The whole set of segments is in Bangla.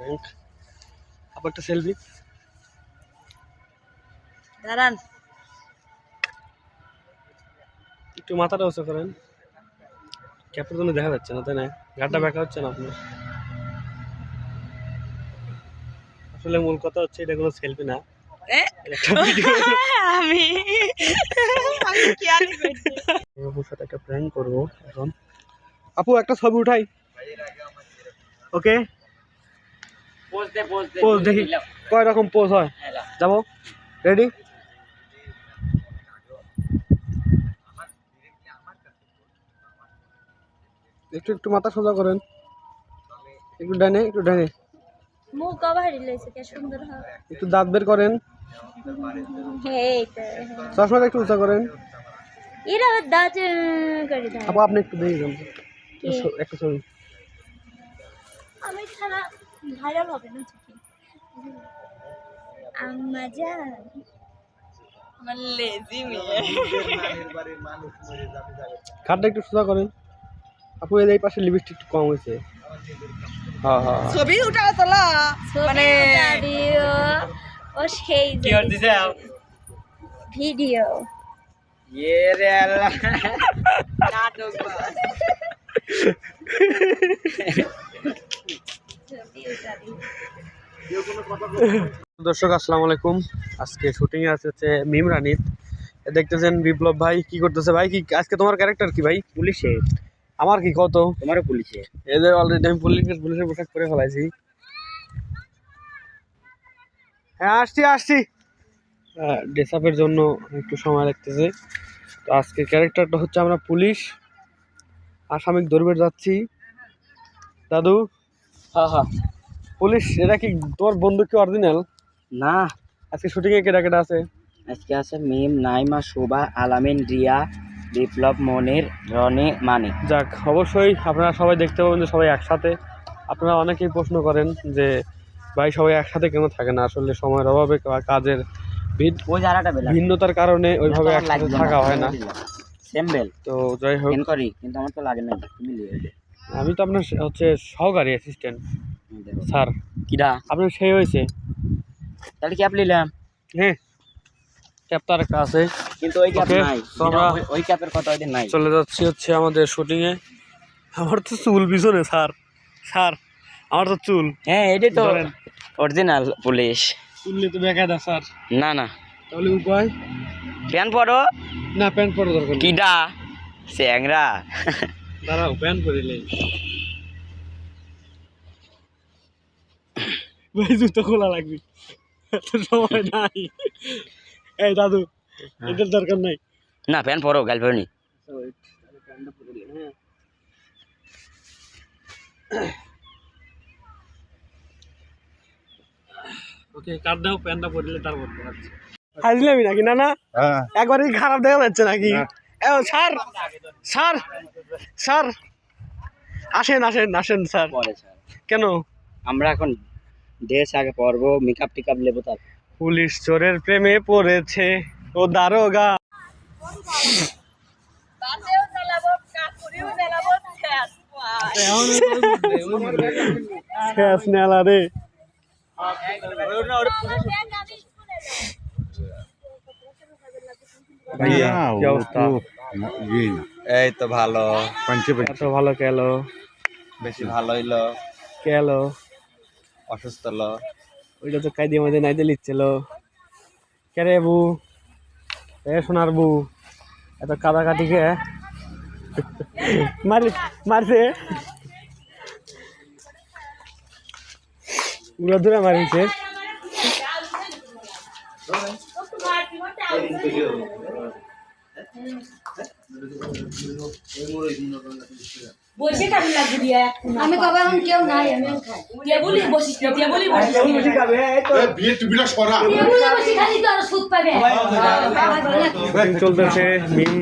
ব্যাংক। আবার একটা সেলফি দাঁড়ান। একটু মাথাটা উঁচু করেন। ক্যাপের জন্য দেখা যাচ্ছে না তাই না? গাড়টা ব্যাকা হচ্ছে না আপনার। আসলে মূল কথা হচ্ছে এটা কোনো সেলফি না। এ? এটা একটা ভিডিও আমি। আপুর সাথে একটা প্র্যাঙ্ক করব এখন। আপু একটা ছবি উঠাই। ওকে পোজ দেখি। কয় রকম পোজ হয়? যাব? রেডি একটু একটু মাথা সোজা করেন। একটু ডানে একটু ডানে। মুখ কভার রিলেছে কে সুন্দর হবে একটু দাঁত বের করেন। চশমাটা একটু উঁচা করেন। এরা দাঁত করে দেয়। আপনি একটু দেখে যান একটা ছবি আমি ছাড়া ভাইরাল হবে না আম্মা জান। আমার লেজি মেয়ে। খাটটা একটু সোজা করেন। আপু এর এই পাশে লিপস্টিক একটু কম হয়েছে। হ্যাঁ হ্যাঁ। ছবি উঠাও তোলা মানে ভিডিও ও সেই ভিডিও নাটক দর্শক আসসালামু আলাইকুম। আজকে শুটিং আছে হচ্ছে মিম রানিত। দেখতেছেন বিপ্লব ভাই কি করতেছে ভাই? কি আজকে তোমার ক্যারেক্টার কি ভাই? পুলিশে। আমার কি কত? তোমারও পুলিশে। এদের অলরেডি আমি পুলিশের পুলিশের পোশাক পরে ফেলাইছি। হ্যাঁ আসছি আসছি। ড্রেস আপের জন্য একটু সময় লাগতেছে। তো আজকে ক্যারেক্টারটা হচ্ছে আমরা পুলিশ। আসামিক ধরবে যাচ্ছি। দাদু হ্যাঁ হ্যাঁ পুলিশ এটা কি তোর বন্ধু কি অরিজিনাল না। আজকে শুটিংয়ে কেটা কেটা আছে? আজকে আছে মিম নাইমা শোভা আলামিন রিয়া বিপ্লব মনির রনি মানিক যাক অবশ্যই আপনারা সবাই দেখতে পাবেন যে সবাই একসাথে। আপনারা অনেকেই প্রশ্ন করেন যে ভাই সবাই একসাথে কেন থাকে না? আসলে সময়ের অভাবে বা কাজের ভিন্নতার কারণে ওইভাবে একসাথে থাকা হয় না। সেম বেল তো যাই হোক। করি কিন্তু আমার তো লাগে না আমি তো আপনার হচ্ছে সহকারী অ্যাসিস্ট্যান্ট। স্যার। কিরা? আপনার সেই হয়েছে? তাহলে ক্যাপ নিলাম? হ্যাঁ। ক্যাপ তো আরেকটা আছে। কিন্তু ওই ক্যাপ নাই। আমরা- ওই- ক্যাপের কথা ওইদিন নাই। চলে যাচ্ছি হচ্ছে আমাদের শুটিংয়ে আমার তো চুল পিছনে স্যার। স্যার আমার তো চুল। হ্যাঁ এটাই তো। অরিজিনাল পুলিশ চুল নিয়ে তো বেকায়দা স্যার। না না। তাহলে উপায়? প্যান পরো। না প্যান্ট পরা দরকার। কিডা স্যাংরা দাঁড়াও প্যান্ট পরিলে ভাই জুতো খোলা লাগবে। এত সময় নাই। এই দাদু এদের দরকার নাই। না প্যান পরো গার্লফ্রেন্ড ওকে কার দাও প্যান্টটা পরিলে তারপর হাজলামি নাকি না না একবারই খারাপ দেখা যাচ্ছে নাকি? এ, স্যার স্যার। স্যার আসেন আসেন আসেন স্যার পরে স্যার কেন আমরা এখন ড্রেস আগে পরবো মেকআপ টেকআপ নেব তার পুলিশ চোরের প্রেমে পড়েছে ও দারোগা রে ভাইয়া কি অবস্থা এই তো ভালো। এত ভালো কেলো বেশি ভালো হইল। কেলো অসুস্থ হলো। ওইটা তো কাইদি মধ্যে নাইতে লিখছিল। কেরে বু? এ সোনার বু। এত কাদাকাটি কে? মারি মারছে। উড়া ধরে মারিছে। আমি কবে এখন কেউ নাই আমি খাই। টেবুলি বসিস না টেবুলি বসিস বিয়ে টুপিটা সরা। টেবিলে বসে খালি তো আর সুদ পাবে। চলতেছে মিম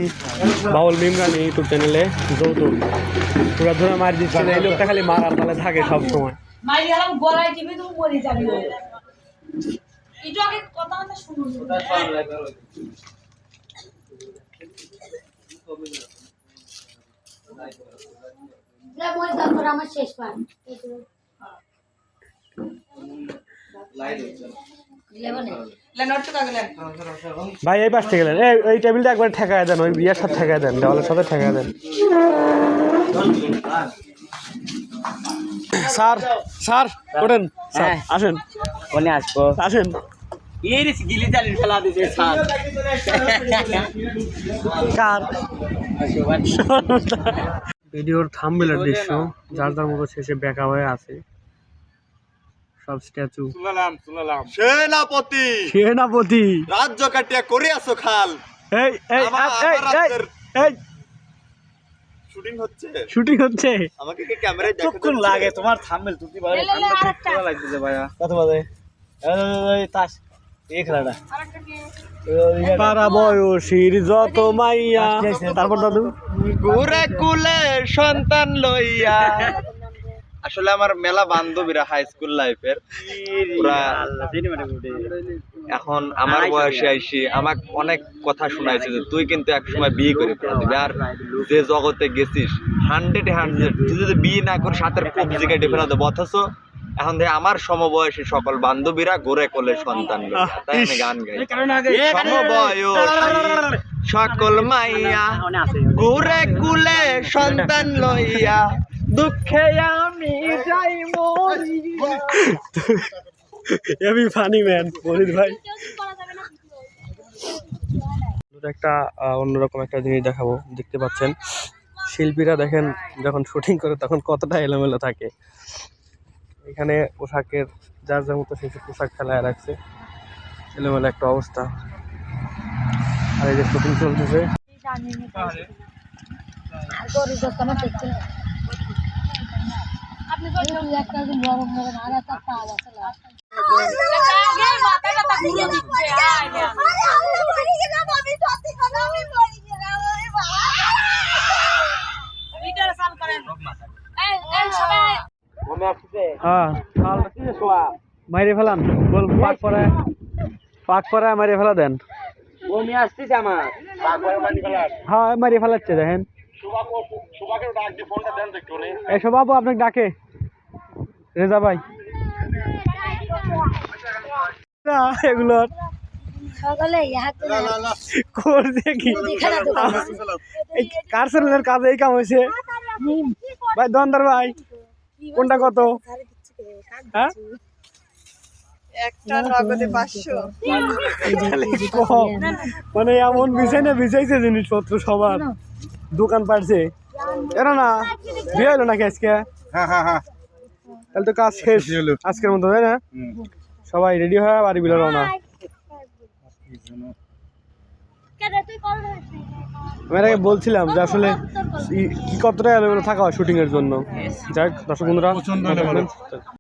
বাউল মিম গানি ইউটিউব চ্যানেলে যৌতুক। পুরা ধরে মারি দিচ্ছে না এই লোকটা খালি মারার তালে থাকে সব সময় মাইরি গেলাম গলায় টিপে তুমি মরে যাবি। একটু আগে কথা কথা শুনুন। মরে আমার শেষ পান ভাই এই পাশ থেকে গেলেন এই টেবিলটা একবার ঠেকায় দেন ওই বিয়ার সাথে ঠেকায় দেন দেওয়ালের সাথে ঠেকায় দেন। স্যার স্যার ওঠেন। স্যার হ্যাঁ। আসেন। আসেন। রে গিলি জালি ফেলা দিছে স্যার কার? ভিডিওর থাম্বেলের দৃশ্য যার যার মতো শেষে বেঁকা হয়ে আছে। সব স্ট্যাচু সেনাপতি। সেনাপতি। রাজ্য কাটিয়া করে আসো খাল। এই এই এই এই এই। শুটিং হচ্ছে। শুটিং হচ্ছে। আমাকে কি ক্যামেরায় লাগে তোমার বলে ঠান্ডা ভালো লাগতেছে ভাইয়া? কত বাজে এই তাস। এই খেলাটা। পারা যত মাইয়া। তারপর দাদু? ঘুরে কুলে সন্তান লইয়া। আসলে আমার মেলা বান্ধবীরা হাই স্কুল লাইফের এখন আমার বয়সে আইসি আমাকে অনেক কথা শোনাইছে যে তুই কিন্তু এক সময় বিয়ে করে ফেলা দিবি আর যে জগতে গেছিস হান্ড্রেড হান্ড্রেড তুই যদি বিয়ে না করে সাথের কবজি কেটে ফেলা দেবো অথচ এখন থেকে আমার সমবয়সী সকল বান্ধবীরা গোরে কোলে সন্তান তাই আমি গান গাই সমবয়সী সকল মাইয়া ঘুরে কুলে সন্তান লইয়া দুঃখে আমি যাই মরি ফানি ম্যান বলিস ভাই একটা আহ, অন্যরকম একটা জিনিস দেখাবো দেখতে পাচ্ছেন শিল্পীরা দেখেন যখন শুটিং করে তখন কতটা এলোমেলো থাকে এখানে পোশাকের যার যার মতো সেই পোশাক ফেলায় রাখছে এলোমেলো একটা অবস্থা আর এই যে শুটিং চলতেছে মাথা ব্যথা ঘুরে দিচ্ছে আয় না। ভিডিওটা চালু করেন এই এই সবাই হ্যাঁ। মাইরে ফেলান। বল পাক পরায় পাক মাইরে ফেলা দেন। বমি আসতেছে আমার। হ্যাঁ ফেলাচ্ছে দেখেন। এই বাবু আপনাকে ডাকে। রেজা ভাই। এগুলোর করে চ্যানেলের কাজ এই কাম হয়েছে? ভাই দন্দর ভাই। কোনটা কত? হ্যাঁ? একটা নগদে পাঁচশো। মানে এমন বিছাই না বিছাইছে জিনিসপত্র সবার। দোকান পাড়ছে। এরা না? বিয়ে হলো নাকি আজকে? হ্যাঁ হ্যাঁ হ্যাঁ। তাহলে তো কাজ শেষ। আজকের মতো তাই না? সবাই রেডি হয়ে বাড়ি বিলে রওনা আমি বলছিলাম যে আসলে ই- কি কতটা অ্যাভেলেবল থাকা হয় শুটিংয়ের এর জন্য? যাই হোক দর্শক বন্ধুরা